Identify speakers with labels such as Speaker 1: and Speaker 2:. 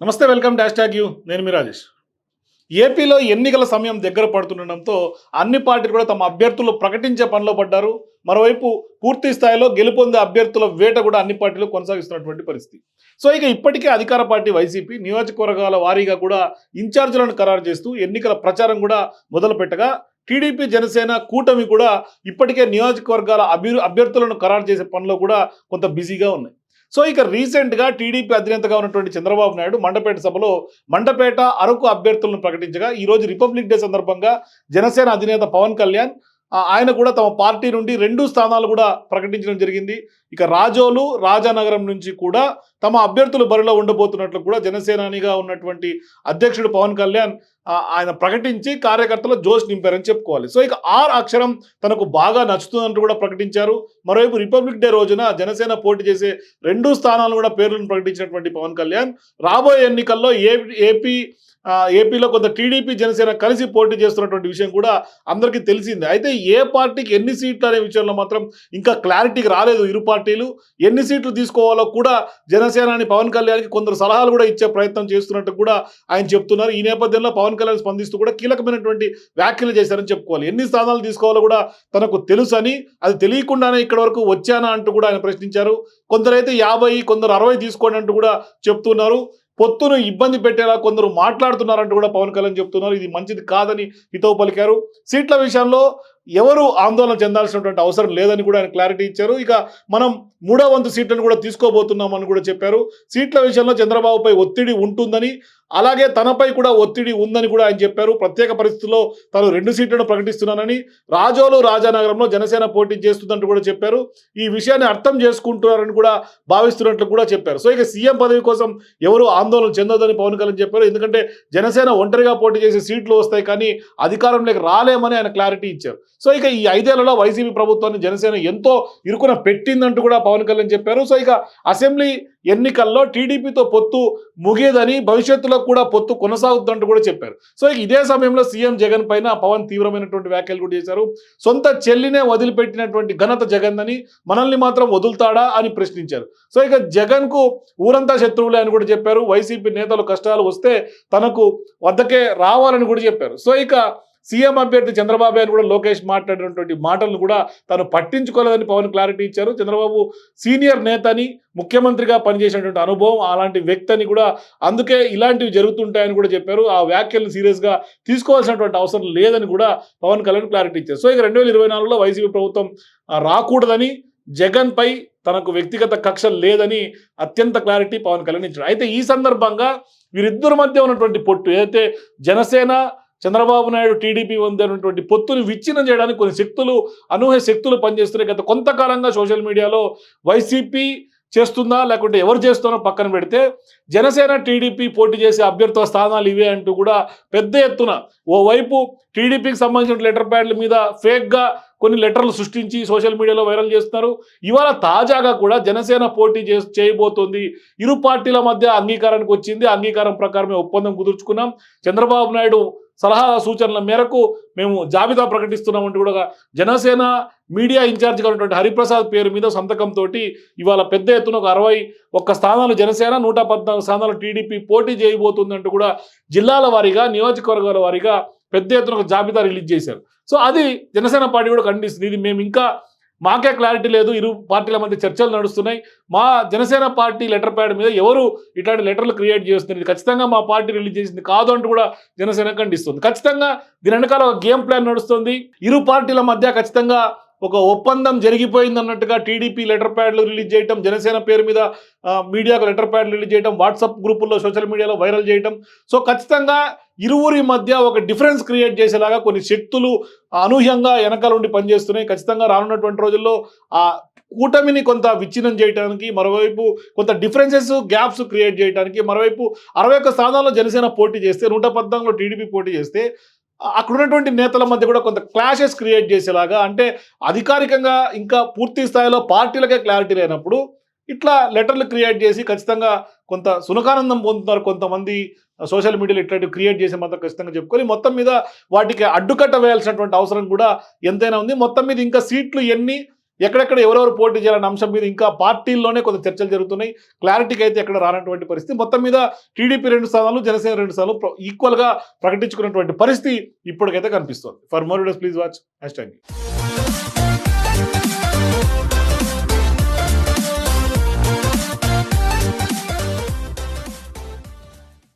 Speaker 1: నమస్తే welcome dash tag you. నేను మీ రాజేష్. ఏపీలో ఎన్నికల సమయం దగ్గర పడుతుండడంతో అన్ని పార్టీలు కూడా తమ అభ్యర్థులు ప్రకటించే పనిలో పడ్డారు. మరోవైపు పూర్తి స్థాయిలో గెలుపొందే అభ్యర్థుల వేట కూడా అన్ని పార్టీలు కొనసాగిస్తున్నటువంటి పరిస్థితి. సో ఇక ఇప్పటికే అధికార పార్టీ వైసీపీ నియోజకవర్గాల వారీగా కూడా ఇన్ఛార్జీలను ఖరారు చేస్తూ ఎన్నికల ప్రచారం కూడా మొదలుపెట్టగా టీడీపీ జనసేన కూటమి కూడా ఇప్పటికే నియోజకవర్గాల అభి అభ్యర్థులను ఖరారు చేసే పనిలో కూడా కొంత బిజీగా ఉన్నాయి. సో ఇక రీసెంట్గా టీడీపీ అధినేతగా ఉన్నటువంటి చంద్రబాబు నాయుడు మండపేట సభలో మండపేట అరకు అభ్యర్థులను ప్రకటించగా ఈరోజు రిపబ్లిక్ డే సందర్భంగా జనసేన అధినేత పవన్ కళ్యాణ్ ఆ, ఆయన కూడా తమ పార్టీ నుండి రెండు స్థానాలు కూడా ప్రకటించడం జరిగింది. ఇక రాజోలు రాజానగరం నుంచి కూడా తమ అభ్యర్థులు బరిలో ఉండబోతున్నట్లు కూడా జనసేనానిగా ఉన్నటువంటి అధ్యక్షుడు పవన్ కళ్యాణ్ ఆయన ప్రకటించి కార్యకర్తల జోష్ నింపారని చెప్పుకోవాలి. సో ఇక ఆర్ అక్షరం తనకు బాగా నచ్చుతుందంటూ కూడా ప్రకటించారు. మరోవైపు రిపబ్లిక్ డే రోజున జనసేన పోటీ చేసే రెండు స్థానాలు కూడా పేర్లను ప్రకటించినటువంటి పవన్ కళ్యాణ్ రాబోయే ఎన్నికల్లో ఏ ఏపీ ఏపీలో కొంత టీడీపీ జనసేన కలిసి పోటీ చేస్తున్నటువంటి విషయం కూడా అందరికీ తెలిసిందే. అయితే ఏ పార్టీకి ఎన్ని సీట్లు అనే విషయంలో మాత్రం ఇంకా క్లారిటీకి రాలేదు ఇరు పార్టీలు. ఎన్ని సీట్లు తీసుకోవాలో కూడా జన జనసేనాని పవన్ కళ్యాణ్కి కొందరు సలహాలు కూడా ఇచ్చే ప్రయత్నం చేస్తున్నట్టు కూడా ఆయన చెప్తున్నారు. ఈ నేపథ్యంలో పవన్ కళ్యాణ్ స్పందిస్తూ కూడా కీలకమైనటువంటి వ్యాఖ్యలు చేశారని చెప్పుకోవాలి. ఎన్ని స్థానాలు తీసుకోవాలో కూడా తనకు తెలుసని అది తెలియకుండానే ఇక్కడ వరకు వచ్చానా అంటూ కూడా ఆయన ప్రశ్నించారు. కొందరైతే యాభై కొందరు అరవై తీసుకోండి అంటూ కూడా చెప్తున్నారు. పొత్తును ఇబ్బంది పెట్టేలా కొందరు మాట్లాడుతున్నారంటూ కూడా పవన్ కళ్యాణ్ చెప్తున్నారు. ఇది మంచిది కాదని హితవు పలికారు. సీట్ల విషయంలో ఎవరు ఆందోళన చెందాల్సినటువంటి అవసరం లేదని కూడా ఆయన క్లారిటీ ఇచ్చారు. ఇక మనం మూడో వంతు సీట్లను కూడా తీసుకోబోతున్నామని కూడా చెప్పారు. సీట్ల విషయంలో చంద్రబాబుపై ఒత్తిడి ఉంటుందని అలాగే తనపై కూడా ఒత్తిడి ఉందని కూడా ఆయన చెప్పారు. ప్రత్యేక పరిస్థితుల్లో తాను రెండు సీట్లను ప్రకటిస్తున్నానని రాజోలు రాజానగరంలో జనసేన పోటీ చేస్తుందంటూ కూడా చెప్పారు. ఈ విషయాన్ని అర్థం చేసుకుంటున్నారని కూడా భావిస్తున్నట్లు కూడా చెప్పారు. సో ఇక సీఎం పదవి కోసం ఎవరు ఆందోళన చెందొద్దని పవన్ కళ్యాణ్ చెప్పారు. ఎందుకంటే జనసేన ఒంటరిగా పోటీ చేసే సీట్లు వస్తాయి కానీ అధికారంలోకి రాలేమని ఆయన క్లారిటీ ఇచ్చారు. సో ఇక ఈ ఐదేళ్ళలో వైసీపీ ప్రభుత్వాన్ని జనసేన ఎంతో ఇరుకున పెట్టిందంటూ కూడా పవన్ కళ్యాణ్ చెప్పారు. సో ఇక అసెంబ్లీ ఎన్నికల్లో టీడీపీతో పొత్తు ముగియదని భవిష్యత్తులో కూడా పొత్తు కొనసాగుతుందంటూ కూడా చెప్పారు. సో ఇక ఇదే సమయంలో సీఎం జగన్ పైన పవన్ తీవ్రమైనటువంటి వ్యాఖ్యలు కూడా చేశారు. సొంత చెల్లినే వదిలిపెట్టినటువంటి ఘనత జగన్ అని మనల్ని మాత్రం వదులుతాడా అని ప్రశ్నించారు. సో ఇక జగన్కు ఊరంతా శత్రువులే అని కూడా చెప్పారు. వైసీపీ నేతలు కష్టాలు వస్తే తనకు వద్దకే రావాలని కూడా చెప్పారు. సో ఇక సీఎం అభ్యర్థి చంద్రబాబు అని కూడా లోకేష్ మాట్లాడినటువంటి మాటలను కూడా తాను పట్టించుకోలేదని పవన్ క్లారిటీ ఇచ్చారు. చంద్రబాబు సీనియర్ నేతని ముఖ్యమంత్రిగా పనిచేసినటువంటి అనుభవం అలాంటి వ్యక్తి అని కూడా అందుకే ఇలాంటివి జరుగుతుంటాయని కూడా చెప్పారు. ఆ వ్యాఖ్యలను సీరియస్గా తీసుకోవాల్సినటువంటి అవసరం లేదని కూడా పవన్ కళ్యాణ్ క్లారిటీ ఇచ్చారు. సో ఇక రెండు వేల ఇరవై నాలుగులో వైసీపీ ప్రభుత్వం రాకూడదని జగన్ పై తనకు వ్యక్తిగత కక్ష లేదని అత్యంత క్లారిటీ పవన్ కళ్యాణ్ ఇచ్చాడు అయితే ఈ సందర్భంగా వీరిద్దరి మధ్య ఉన్నటువంటి పొట్టు ఏదైతే జనసేన చంద్రబాబు నాయుడు టీడీపీ ఉన్నటువంటి పొత్తుని విచ్ఛిన్నం చేయడానికి కొన్ని శక్తులు అనూహ్య శక్తులు పనిచేస్తున్నాయి. గత కొంతకాలంగా సోషల్ మీడియాలో వైసీపీ చేస్తుందా లేకుంటే ఎవరు చేస్తున్నారో పక్కన పెడితే జనసేన టీడీపీ పోటీ చేసే అభ్యర్థుల స్థానాలు ఇవే అంటూ కూడా పెద్ద ఎత్తున ఓవైపు టీడీపీకి సంబంధించిన లెటర్ ప్యాడ్ల మీద ఫేక్గా కొన్ని లెటర్లు సృష్టించి సోషల్ మీడియాలో వైరల్ చేస్తున్నారు. ఇవాళ తాజాగా కూడా జనసేన పోటీ చే చేయబోతోంది. ఇరు పార్టీల మధ్య అంగీకారానికి వచ్చింది. అంగీకారం ప్రకారమే ఒప్పందం కుదుర్చుకున్నాం. చంద్రబాబు నాయుడు సలహా సూచనల మేరకు మేము జాబితా ప్రకటిస్తున్నామంటూ కూడా జనసేన మీడియా ఇన్ఛార్జిగా ఉన్నటువంటి హరిప్రసాద్ పేరు మీద సంతకంతో ఇవాళ పెద్ద ఎత్తున ఒక అరవై ఒక్క స్థానాలు జనసేన నూట పద్నాలుగు స్థానాలు టీడీపీ పోటీ చేయబోతుందంటూ కూడా జిల్లాల వారీగా నియోజకవర్గాల వారీగా పెద్ద ఎత్తున ఒక జాబితా రిలీజ్ చేశారు. సో అది జనసేన పార్టీ కూడా ఖండిస్తుంది. ఇది మేము ఇంకా మాకే క్లారిటీ లేదు. ఇరు పార్టీల మధ్య చర్చలు నడుస్తున్నాయి. మా జనసేన పార్టీ లెటర్ ప్యాడ్ మీద ఎవరు ఇట్లాంటి లెటర్లు క్రియేట్ చేస్తున్నారు? ఇది ఖచ్చితంగా మా పార్టీ రిలీజ్ చేసింది కాదు అంటూ కూడా జనసేన ఖండిస్తుంది. ఖచ్చితంగా దీని వెనకాల ఒక గేమ్ ప్లాన్ నడుస్తుంది. ఇరు పార్టీల మధ్య ఖచ్చితంగా ఒక ఒప్పందం జరిగిపోయింది అన్నట్టుగా టీడీపీ లెటర్ ప్యాడ్లు రిలీజ్ చేయటం జనసేన పేరు మీద మీడియాకు లెటర్ ప్యాడ్లు రిలీజ్ చేయటం వాట్సాప్ గ్రూపుల్లో సోషల్ మీడియాలో వైరల్ చేయటం. సో ఖచ్చితంగా ఇరువురి మధ్య ఒక డిఫరెన్స్ క్రియేట్ చేసేలాగా కొన్ని శక్తులు అనూహ్యంగా వెనకాల ఉండి పనిచేస్తున్నాయి. ఖచ్చితంగా రానున్నటువంటి రోజుల్లో ఆ కూటమిని కొంత విచ్ఛిన్నం చేయడానికి మరోవైపు కొంత డిఫరెన్సెస్ గ్యాప్స్ క్రియేట్ చేయడానికి మరోవైపు అరవై ఒక్క స్థానాల్లో జనసేన పోటీ చేస్తే నూట పద్నాలుగులో టీడీపీ పోటీ చేస్తే అక్కడ ఉన్నటువంటి నేతల మధ్య కూడా కొంత క్లాషెస్ క్రియేట్ చేసేలాగా అంటే అధికారికంగా ఇంకా పూర్తి స్థాయిలో పార్టీలకే క్లారిటీ లేనప్పుడు ఇట్లా లెటర్లు క్రియేట్ చేసి ఖచ్చితంగా కొంత సునకానందం పొందుతున్నారు కొంతమంది సోషల్ మీడియాలో ఇట్లాంటివి క్రియేట్ చేసి మాత్రం ఖచ్చితంగా చెప్పుకొని మొత్తం మీద వాటికి అడ్డుకట్ట వేయాల్సినటువంటి అవసరం కూడా ఎంతైనా ఉంది. మొత్తం మీద ఇంకా సీట్లు ఎన్ని ఎక్కడెక్కడ ఎవరెవరు పోటీ చేయాలన్న అంశం మీద ఇంకా పార్టీల్లోనే కొంత చర్చలు జరుగుతున్నాయి. క్లారిటీకి అయితే ఎక్కడ రానటువంటి పరిస్థితి. మొత్తం మీద టీడీపీ రెండు స్థానాలు జనసేన రెండు స్థానాలు ఈక్వల్గా ప్రకటించుకున్నటువంటి పరిస్థితి ఇప్పటికైతే కనిపిస్తుంది. For more videos please watch hashtag